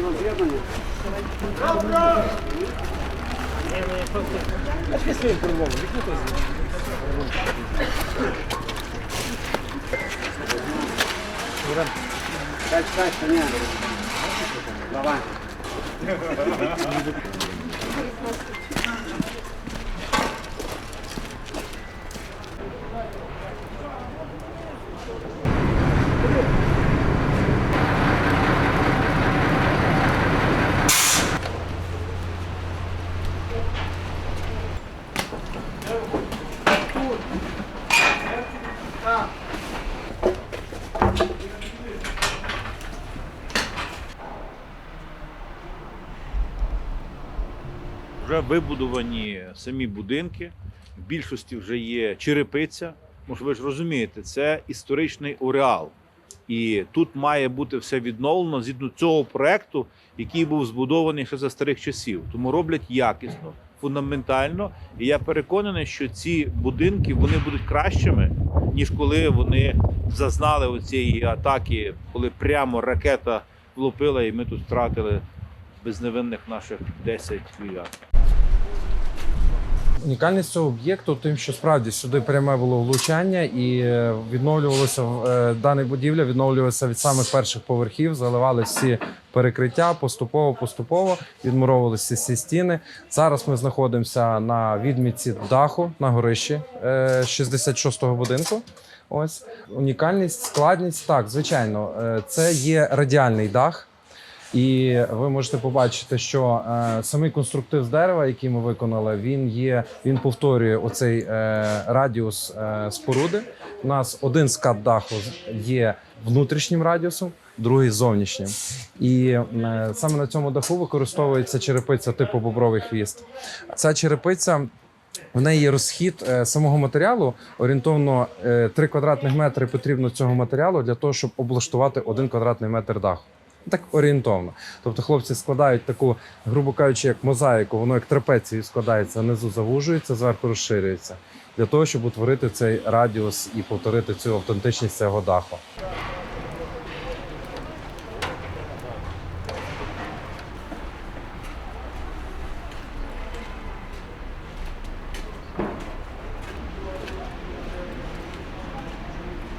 його з'єднання. Дай, дай. Давай. Вже вибудовані самі будинки, в більшості вже є черепиця. Може, ви ж розумієте, це історичний уреал. І тут має бути все відновлено згідно цього проекту, який був збудований ще за старих часів. Тому роблять якісно, фундаментально. І я переконаний, що ці будинки вони будуть кращими, ніж коли вони зазнали оцієї атаки, коли прямо ракета влупила, і ми тут втратили безневинних наших 10 віян. Унікальність цього об'єкту тим, що справді сюди пряме було влучання, і е, відновлювалося е, дана будівля, відновлювалася від самих перших поверхів, заливали всі перекриття поступово, поступово відмуровувалися всі стіни. Зараз ми знаходимося на відмітці даху на горищі е, 66-го будинку. Ось унікальність, складність. Так, звичайно, е, це є радіальний дах. І ви можете побачити, що е, самий конструктив з дерева, який ми виконали, він є. Він повторює оцей е, радіус е, споруди. У нас один скат даху є внутрішнім радіусом, другий зовнішнім. І е, саме на цьому даху використовується черепиця типу бобровий хвіст. Ця черепиця. В неї є розхід е, самого матеріалу орієнтовно е, 3 квадратних метри потрібно цього матеріалу для того, щоб облаштувати 1 квадратний метр даху. Так орієнтовно. Тобто хлопці складають таку, грубо кажучи, як мозаїку, воно як трапецію складається, внизу завужується, зверху розширюється. Для того, щоб утворити цей радіус і повторити цю автентичність цього даху.